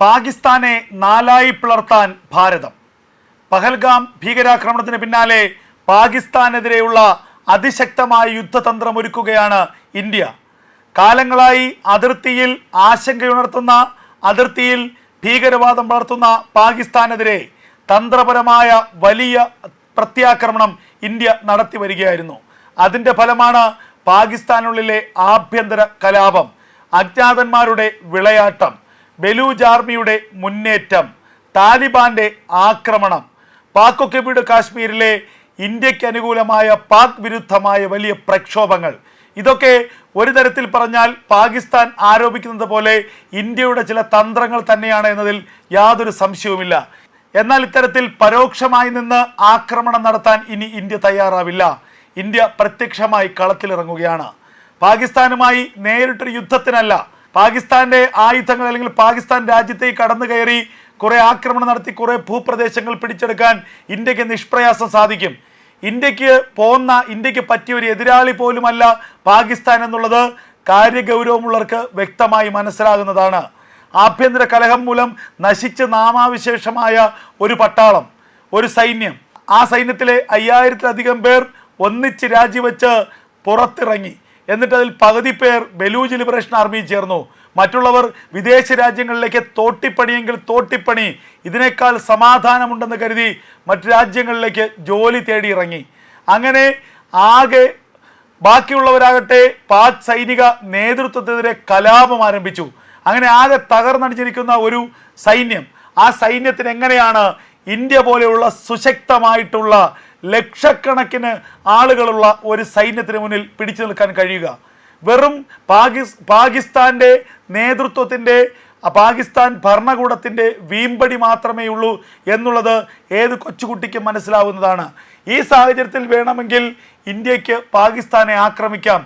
പാകിസ്ഥാനെ നാലായി പിളർത്താൻ ഭാരതം. പഹൽഗാം ഭീകരാക്രമണത്തിന് പിന്നാലെ പാകിസ്ഥാനെതിരെയുള്ള അതിശക്തമായ യുദ്ധതന്ത്രം ഒരുക്കുകയാണ് ഇന്ത്യ. കാലങ്ങളായി അതിർത്തിയിൽ ആശങ്കയുണർത്തുന്ന അതിർത്തിയിൽ ഭീകരവാദം വളർത്തുന്ന പാകിസ്ഥാനെതിരെ തന്ത്രപരമായ വലിയ പ്രത്യാക്രമണം ഇന്ത്യ നടത്തി വരികയായിരുന്നു അതിന്റെ ഫലമാണ് പാകിസ്ഥാനുള്ളിലെ ആഭ്യന്തര കലാപം അജ്ഞാതന്മാരുടെ വിളയാട്ടം. ബലൂജ് ആർമിയുടെ മുന്നേറ്റം താലിബാന്റെ ആക്രമണം. പാക് ഒക്യുപൈഡ് കാശ്മീരിലെ ഇന്ത്യയ്ക്ക് അനുകൂലമായ പാക് വിരുദ്ധമായ വലിയ പ്രക്ഷോഭങ്ങൾ. ഇതൊക്കെ ഒരു തരത്തിൽ പറഞ്ഞാൽ പാകിസ്ഥാൻ ആരോപിക്കുന്നത് പോലെ ഇന്ത്യയുടെ ചില തന്ത്രങ്ങൾ തന്നെയാണ് എന്നതിൽ യാതൊരു സംശയവുമില്ല. എന്നാൽ ഇത്തരത്തിൽ പരോക്ഷമായി നിന്ന് ആക്രമണം നടത്താൻ ഇനി ഇന്ത്യ തയ്യാറാവില്ല. ഇന്ത്യ പ്രത്യക്ഷമായി കളത്തിലിറങ്ങുകയാണ്. പാകിസ്ഥാനുമായി നേരിട്ടൊരു യുദ്ധത്തിനല്ല പാകിസ്ഥാന്റെ ആയുധങ്ങൾ അല്ലെങ്കിൽ പാകിസ്ഥാൻ രാജ്യത്തേക്ക് കടന്നു കയറി കുറെ ആക്രമണം നടത്തി കുറെ ഭൂപ്രദേശങ്ങൾ പിടിച്ചെടുക്കാൻ ഇന്ത്യയ്ക്ക് നിഷ്പ്രയാസം സാധിക്കും. ഇന്ത്യയ്ക്ക് പോന്ന ഇന്ത്യയ്ക്ക് പറ്റിയ ഒരു എതിരാളി പോലുമല്ല പാകിസ്ഥാൻ എന്നുള്ളത് കാര്യഗൗരവമുള്ളവർക്ക് വ്യക്തമായി മനസ്സിലാകുന്നതാണ്. ആഭ്യന്തര കലഹം മൂലം നശിച്ച് നാമാവിശേഷമായ ഒരു പട്ടാളം ഒരു സൈന്യം. ആ സൈന്യത്തിലെ അയ്യായിരത്തിലധികം പേർ ഒന്നിച്ച് രാജിവെച്ച് പുറത്തിറങ്ങി. എന്നിട്ട് അതിൽ പകുതി പേർ ബലൂജ് ലിബറേഷൻ ആർമിയിൽ ചേർന്നു. മറ്റുള്ളവർ വിദേശ രാജ്യങ്ങളിലേക്ക് തോട്ടിപ്പണിയെങ്കിൽ തോട്ടിപ്പണി. ഇതിനേക്കാൾ സമാധാനമുണ്ടെന്ന് കരുതി മറ്റു രാജ്യങ്ങളിലേക്ക് ജോലി തേടി ഇറങ്ങി. അങ്ങനെ ആകെ ബാക്കിയുള്ളവരാകട്ടെ പാക് സൈനിക നേതൃത്വത്തിനെതിരെ കലാപം ആരംഭിച്ചു. അങ്ങനെ ആകെ തകർന്നടിച്ചിരിക്കുന്ന ഒരു സൈന്യം. ആ സൈന്യത്തിന് എങ്ങനെയാണ് ഇന്ത്യ പോലെയുള്ള സുശക്തമായിട്ടുള്ള ലക്ഷക്കണക്കിന് ആളുകളുള്ള ഒരു സൈന്യത്തിന് മുന്നിൽ പിടിച്ചു നിൽക്കാൻ കഴിയുക. വെറും പാകിസ് പാകിസ്ഥാന്റെ നേതൃത്വത്തിന്റെ പാകിസ്ഥാൻ ഭരണകൂടത്തിന്റെ വീമ്പടി മാത്രമേ ഉള്ളൂ എന്നുള്ളത് ഏത് കൊച്ചുകുട്ടിക്കും മനസ്സിലാവുന്നതാണ്. ഈ സാഹചര്യത്തിൽ വേണമെങ്കിൽ ഇന്ത്യയ്ക്ക് പാകിസ്ഥാനെ ആക്രമിക്കാം.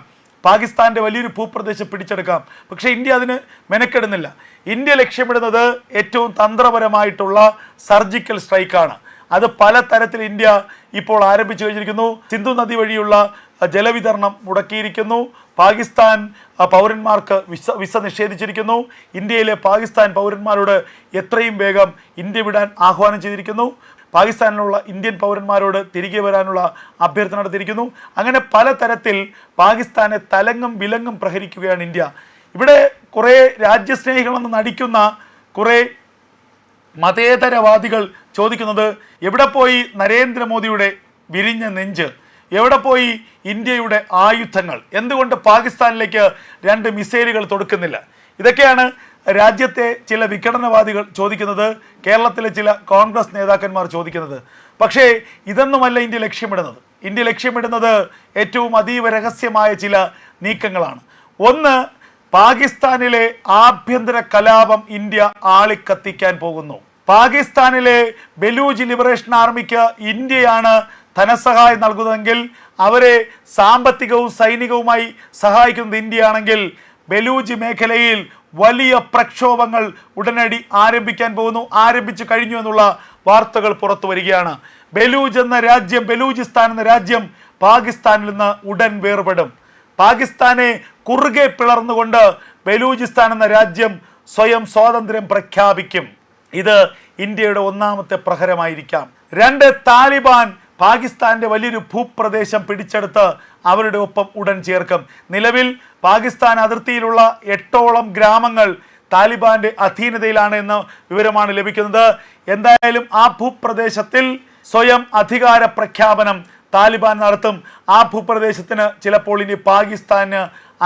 പാകിസ്ഥാന്റെ വലിയൊരു ഭൂപ്രദേശം പിടിച്ചെടുക്കാം. പക്ഷേ ഇന്ത്യ അതിന് മെനക്കെടുന്നില്ല. ഇന്ത്യ ലക്ഷ്യമിടുന്നത് ഏറ്റവും തന്ത്രപരമായിട്ടുള്ള സർജിക്കൽ സ്ട്രൈക്കാണ്. അത് പല തരത്തിൽ ഇന്ത്യ ഇപ്പോൾ ആരംഭിച്ചു കഴിഞ്ഞിരിക്കുന്നു. സിന്ധു നദി വഴിയുള്ള ജലവിതരണം മുടക്കിയിരിക്കുന്നു. പാകിസ്ഥാൻ പൗരന്മാർക്ക് വിസ വിസ നിഷേധിച്ചിരിക്കുന്നു. ഇന്ത്യയിലെ പാകിസ്ഥാൻ പൗരന്മാരോട് എത്രയും വേഗം ഇന്ത്യ വിടാൻ ആഹ്വാനം ചെയ്തിരിക്കുന്നു. പാകിസ്ഥാനിലുള്ള ഇന്ത്യൻ പൗരന്മാരോട് തിരികെ വരാനുള്ള അഭ്യർത്ഥന നടത്തിയിരിക്കുന്നു. അങ്ങനെ പലതരത്തിൽ പാകിസ്ഥാനെ തലങ്ങും വിലങ്ങും പ്രഹരിക്കുകയാണ് ഇന്ത്യ. ഇവിടെ കുറേ രാജ്യസ്നേഹികളെന്ന് നടിക്കുന്ന കുറേ മതേതരവാദികൾ ചോദിക്കുന്നത് എവിടെ പോയി നരേന്ദ്രമോദിയുടെ വിരിഞ്ഞ നെഞ്ച്? എവിടെ പോയി ഇന്ത്യയുടെ ആയുധങ്ങൾ? എന്തുകൊണ്ട് പാകിസ്ഥാനിലേക്ക് രണ്ട് മിസൈലുകൾ തൊടുക്കുന്നില്ല? ഇതൊക്കെയാണ് രാജ്യത്തെ ചില വിഘടനവാദികൾ ചോദിക്കുന്നത് കേരളത്തിലെ ചില കോൺഗ്രസ് നേതാക്കന്മാർ ചോദിക്കുന്നത്. പക്ഷേ ഇതൊന്നുമല്ല ഇന്ത്യ ലക്ഷ്യമിടുന്നത്. ഇന്ത്യ ലക്ഷ്യമിടുന്നത് ഏറ്റവും അതീവ രഹസ്യമായ ചില നീക്കങ്ങളാണ്. ഒന്ന് പാകിസ്ഥാനിലെ ആഭ്യന്തര കലാപം ഇന്ത്യ ആളിക്കത്തിക്കാൻ പോകുന്നു. പാകിസ്ഥാനിലെ ബലൂജ് ലിബറേഷൻ ആർമിക്ക് ഇന്ത്യയാണ് ധനസഹായം നൽകുന്നതെങ്കിൽ അവരെ സാമ്പത്തികവും സൈനികവുമായി സഹായിക്കുന്നത് ഇന്ത്യയാണെങ്കിൽ ബലൂജ് മേഖലയിൽ വലിയ പ്രക്ഷോഭങ്ങൾ ഉടനടി ആരംഭിക്കാൻ പോകുന്നു ആരംഭിച്ചു കഴിഞ്ഞു എന്നുള്ള വാർത്തകൾ പുറത്തു വരികയാണ്. ബലൂജ് എന്ന രാജ്യം ബലൂചിസ്ഥാൻ എന്ന രാജ്യം പാകിസ്ഥാനിൽ നിന്ന് ഉടൻ വേർപെടും. പാകിസ്ഥാനെ കുറുകെ പിളർന്നുകൊണ്ട് ബലൂചിസ്ഥാൻ എന്ന രാജ്യം സ്വയം സ്വാതന്ത്ര്യം പ്രഖ്യാപിക്കും. ഇത് ഇന്ത്യയുടെ ഒന്നാമത്തെ പ്രഹരമായിരിക്കാം. രണ്ട് താലിബാൻ പാകിസ്ഥാന്റെ വലിയൊരു ഭൂപ്രദേശം പിടിച്ചെടുത്ത് അവരുടെ ഒപ്പം ഉടൻ ചേർക്കും. നിലവിൽ പാകിസ്ഥാൻ അതിർത്തിയിലുള്ള എട്ടോളം ഗ്രാമങ്ങൾ താലിബാന്റെ അധീനതയിലാണ് എന്ന വിവരമാണ് ലഭിക്കുന്നത്. എന്തായാലും ആ ഭൂപ്രദേശത്തിൽ സ്വയം അധികാര പ്രഖ്യാപനം താലിബാൻ നടത്തും. ആ ഭൂപ്രദേശത്തിന് ചിലപ്പോൾ ഇനി പാകിസ്ഥാന്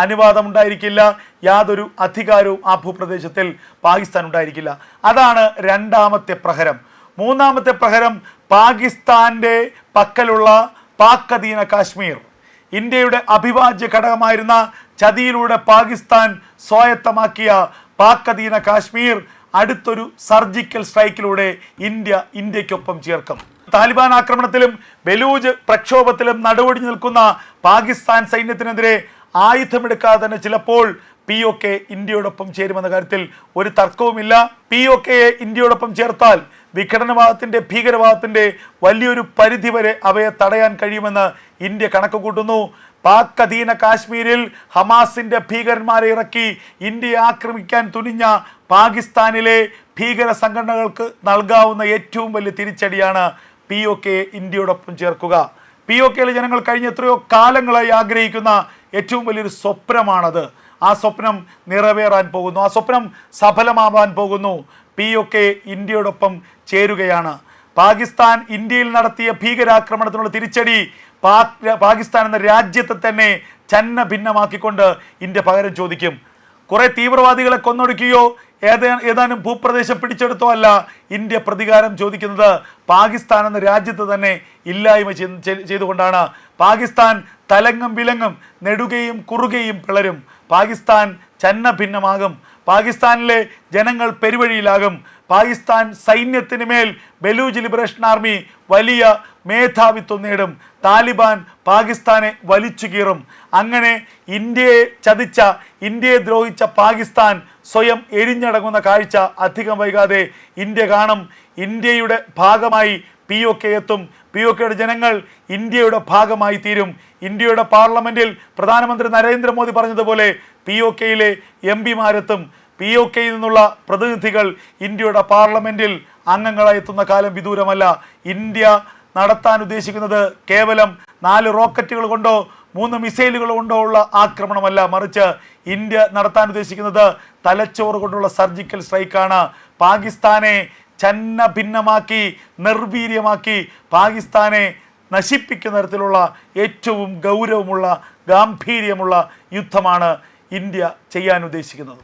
അനുവാദം ഉണ്ടായിരിക്കില്ല യാതൊരു അധികാരവും ആ ഭൂപ്രദേശത്തിൽ പാകിസ്ഥാൻ ഉണ്ടായിരിക്കില്ല അതാണ് രണ്ടാമത്തെ പ്രഹരം. മൂന്നാമത്തെ പ്രഹരം പാകിസ്ഥാന്റെ പക്കലുള്ള പാക് അധീന കാശ്മീർ. ഇന്ത്യയുടെ അവിഭാജ്യ ഘടകമായിരുന്ന ചതിയിലൂടെ പാകിസ്ഥാൻ സ്വായത്തമാക്കിയ പാക് അധീന കാശ്മീർ അടുത്തൊരു സർജിക്കൽ സ്ട്രൈക്കിലൂടെ ഇന്ത്യ ഇന്ത്യക്കൊപ്പം ചേർക്കും. താലിബാൻ ആക്രമണത്തിലും ബലൂജ് പ്രക്ഷോഭത്തിലും നടുവൊടിഞ്ഞു നിൽക്കുന്ന പാകിസ്ഥാൻ സൈന്യത്തിനെതിരെ ആയുധമെടുക്കാതെ തന്നെ ചിലപ്പോൾ പി ഒ കെ ഇന്ത്യയോടൊപ്പം ചേരുമെന്ന കാര്യത്തിൽ ഒരു തർക്കവുമില്ല. പി ഒ കെയെ ഇന്ത്യയോടൊപ്പം ചേർത്താൽ വിഘടനവാദത്തിന്റെ ഭീകരവാദത്തിന്റെ വലിയൊരു പരിധി വരെ അവയെ തടയാൻ കഴിയുമെന്ന് ഇന്ത്യ കണക്ക് കൂട്ടുന്നു പാക് അധീന കാശ്മീരിൽ ഹമാസിന്റെ ഭീകരന്മാരെ ഇറക്കി ഇന്ത്യയെ ആക്രമിക്കാൻ തുനിഞ്ഞ പാകിസ്ഥാനിലെ ഭീകര സംഘടനകൾക്ക് നൽകാവുന്ന ഏറ്റവും വലിയ തിരിച്ചടിയാണ് പി ഒ കെയെ ഇന്ത്യയോടൊപ്പം ചേർക്കുക. പി ഒ കെയിലെ ജനങ്ങൾ കഴിഞ്ഞ എത്രയോ കാലങ്ങളായി ആഗ്രഹിക്കുന്ന ഏറ്റവും വലിയൊരു സ്വപ്നമാണത്. ആ സ്വപ്നം നിറവേറാൻ പോകുന്നു. ആ സ്വപ്നം സഫലമാവാൻ പോകുന്നു. പി ഒ കെ ഇന്ത്യയോടൊപ്പം ചേരുകയാണ്. പാകിസ്ഥാൻ ഇന്ത്യയിൽ നടത്തിയ ഭീകരാക്രമണത്തിനുള്ള തിരിച്ചടി പാക് പാകിസ്ഥാൻ എന്ന രാജ്യത്തെ തന്നെ ചന്ന ഭിന്നമാക്കിക്കൊണ്ട് ഇന്ത്യ പകരം ചോദിക്കും. കുറെ തീവ്രവാദികളെ കൊന്നൊടുക്കുകയോ ഏതാ ഏതാനും ഭൂപ്രദേശം പിടിച്ചെടുത്തോ അല്ല ഇന്ത്യ പ്രതികാരം ചോദിക്കുന്നത് പാകിസ്ഥാൻ എന്ന രാജ്യത്ത് തന്നെ ഇല്ലായ്മ ചെയ്ത് ചെയ്- ചെയ്തുകൊണ്ടാണ്. പാകിസ്ഥാൻ തലങ്ങും വിലങ്ങും നെടുകയും കുറുകയും പിളരും. പാകിസ്ഥാൻ ചന്ന ഭിന്നമാകും. പാകിസ്ഥാനിലെ ജനങ്ങൾ പെരുവഴിയിലാകും. പാകിസ്ഥാൻ സൈന്യത്തിന് മേൽ ബലൂജ് ലിബറേഷൻ ആർമി വലിയ മേധാവിത്വം നേടും. താലിബാൻ പാകിസ്ഥാനെ വലിച്ചു കീറും. അങ്ങനെ ഇന്ത്യയെ ചതിച്ച ഇന്ത്യയെ ദ്രോഹിച്ച പാകിസ്ഥാൻ സ്വയം എരിഞ്ഞടങ്ങുന്ന കാഴ്ച അധികം വൈകാതെ ഇന്ത്യ കാണും. ഇന്ത്യയുടെ ഭാഗമായി പി ഒ കെ എത്തും. പി ഒ കെയുടെ ജനങ്ങൾ ഇന്ത്യയുടെ ഭാഗമായി തീരും. ഇന്ത്യയുടെ പാർലമെന്റിൽ പ്രധാനമന്ത്രി നരേന്ദ്രമോദി പറഞ്ഞതുപോലെ പി ഒ കെയിലെ എം പിമാരെത്തും പി ഒ കെയിൽ നിന്നുള്ള പ്രതിനിധികൾ ഇന്ത്യയുടെ പാർലമെന്റിൽ അംഗങ്ങളായി എത്തുന്ന കാലം വിദൂരമല്ല. ഇന്ത്യ നടത്താൻ ഉദ്ദേശിക്കുന്നത് കേവലം നാല് റോക്കറ്റുകൾ കൊണ്ടോ മൂന്ന് മിസൈലുകൾ കൊണ്ടോ ഉള്ള ആക്രമണമല്ല. മറിച്ച് ഇന്ത്യ നടത്താൻ ഉദ്ദേശിക്കുന്നത് തലച്ചോറ് കൊണ്ടുള്ള സർജിക്കൽ സ്ട്രൈക്കാണ്. പാകിസ്ഥാനെ ചന്ന ഭിന്നമാക്കി നിർവീര്യമാക്കി പാകിസ്ഥാനെ നശിപ്പിക്കുന്ന തരത്തിലുള്ള ഏറ്റവും ഗൗരവമുള്ള ഗാംഭീര്യമുള്ള യുദ്ധമാണ് ഇന്ത്യ ചെയ്യാൻ ഉദ്ദേശിക്കുന്നത്.